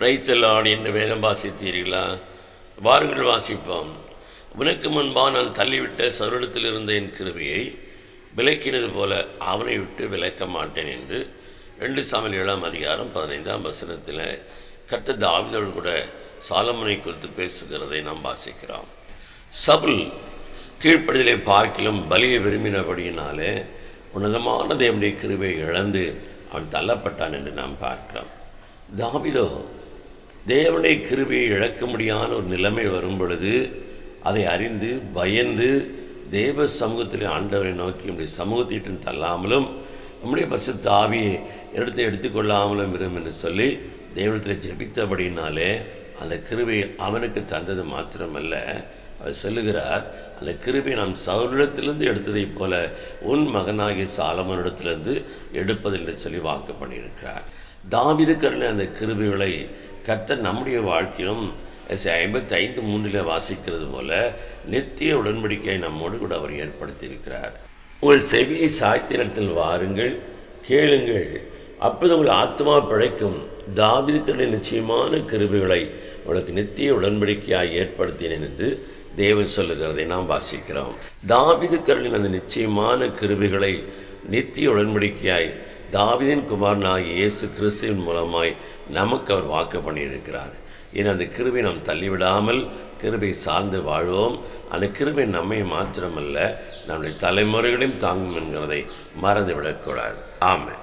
பிரைசலாடி என்று வேதம் வாசித்தீர்களா? வாருங்கள் வாசிப்போம். உனக்கு முன்பாக நான் தள்ளிவிட்ட சருடத்தில் இருந்த என் கிருபையை விலக்கினது போல அவனை விட்டு விலக்க மாட்டேன் என்று ரெண்டு சாமியில் ஏழாம் அதிகாரம் பதினைந்தாம் வசனத்தில் கர்த்த தாவிதோடு கூட சாலமனை குறித்து பேசுகிறதை நாம் வாசிக்கிறோம். சபுல் கீழ்ப்படிதலை பார்க்கிலும் பலியை விரும்பினபடியினாலே உன்னதமான தேவனுடைய கிருபை இழந்து அவன் தள்ளப்பட்டான் என்று நாம் பார்க்கிறோம். தாவிதோ தேவனுடைய கிருபையை இழக்க முடியாத ஒரு நிலைமை வரும் பொழுது அதை அறிந்து பயந்து தேவ சமூகத்தில் ஆண்டவரை நோக்கி நம்முடைய சமூகத்திட்டு தள்ளாமலும் நம்முடைய பரிசுத்த ஆவியை எடுத்து எடுத்துக்கொள்ளாமலும் இரும் என்று சொல்லி தேவனத்தில் ஜெபித்தபடினாலே அந்த கிருபை அவனுக்கு தந்தது மாத்திரமல்ல. அவர் சொல்லுகிறார் அந்த கிருபை நாம் சௌரிடத்திலிருந்து எடுத்ததைப் போல உன் மகனாகிய சாலமனிடத்திலிருந்து எடுப்பது என்று சொல்லி வாக்கு பண்ணியிருக்கிறார். தாவிதுக்கருணை அந்த கிருபிகளை கர்த்தர் நம்முடைய வாழ்க்கையிலும் ஐம்பத்தி ஐந்து மூன்றில் வாசிக்கிறது போல நித்திய உடன்படிக்கையை நம்மோடு கூட அவர் ஏற்படுத்தியிருக்கிறார். உங்கள் செவியை சாய்த்திரத்தில் வாருங்கள் கேளுங்கள். அப்போது உங்கள் ஆத்மா பிழைக்கும். தாவிதுக்கருணை நிச்சயமான கிருபிகளை உங்களுக்கு நித்திய உடன்படிக்கையாக ஏற்படுத்தினேன் என்று தேவன் சொல்லுகிறதை நாம் வாசிக்கிறோம். தாவிதுக்கருணின் அந்த நிச்சயமான கிருபிகளை நித்திய உடன்படிக்கையாய் தாவிதின் குமாரனாகிய இயேசு கிறிஸ்துவின் மூலமாய் நமக்கு அவர் வாக்கு பண்ணியிருக்கிறார். ஏன் அந்த கிருபை நாம் தள்ளிவிடாமல் கிருபை சார்ந்து வாழ்வோம். அந்த கிருபை நம்மை மாத்திரமல்ல நம்முடைய தலைமுறைகளையும் தாங்கும் என்கிறதை மறந்துவிடக்கூடாது. ஆமாம்